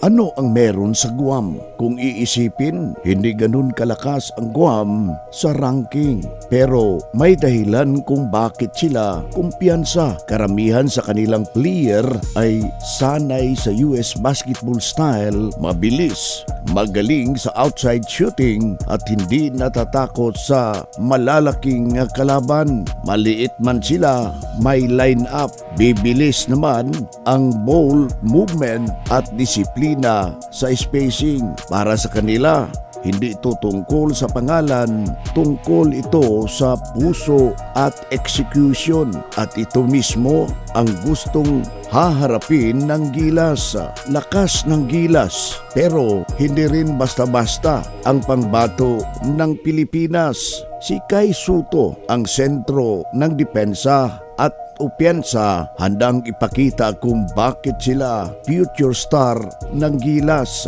Ano ang meron sa Guam? Kung iisipin, hindi ganun kalakas ang Guam sa ranking. Pero may dahilan kung bakit sila kumpiyansa. Karamihan sa kanilang player ay sanay sa US basketball style, mabilis, magaling sa outside shooting at hindi natatakot sa malalaking kalaban. Maliit man sila, may line up. Bibilis naman ang ball movement at disiplina sa spacing. Para sa kanila, hindi ito tungkol sa pangalan, tungkol ito sa puso at execution. At ito mismo ang gustong haharapin ng gilas. Lakas ng gilas. Pero hindi rin basta-basta ang pangbato ng Pilipinas. Si Kai Suto ang sentro ng depensa at upiyansa handang ipakita kung bakit sila future star ng Gilas.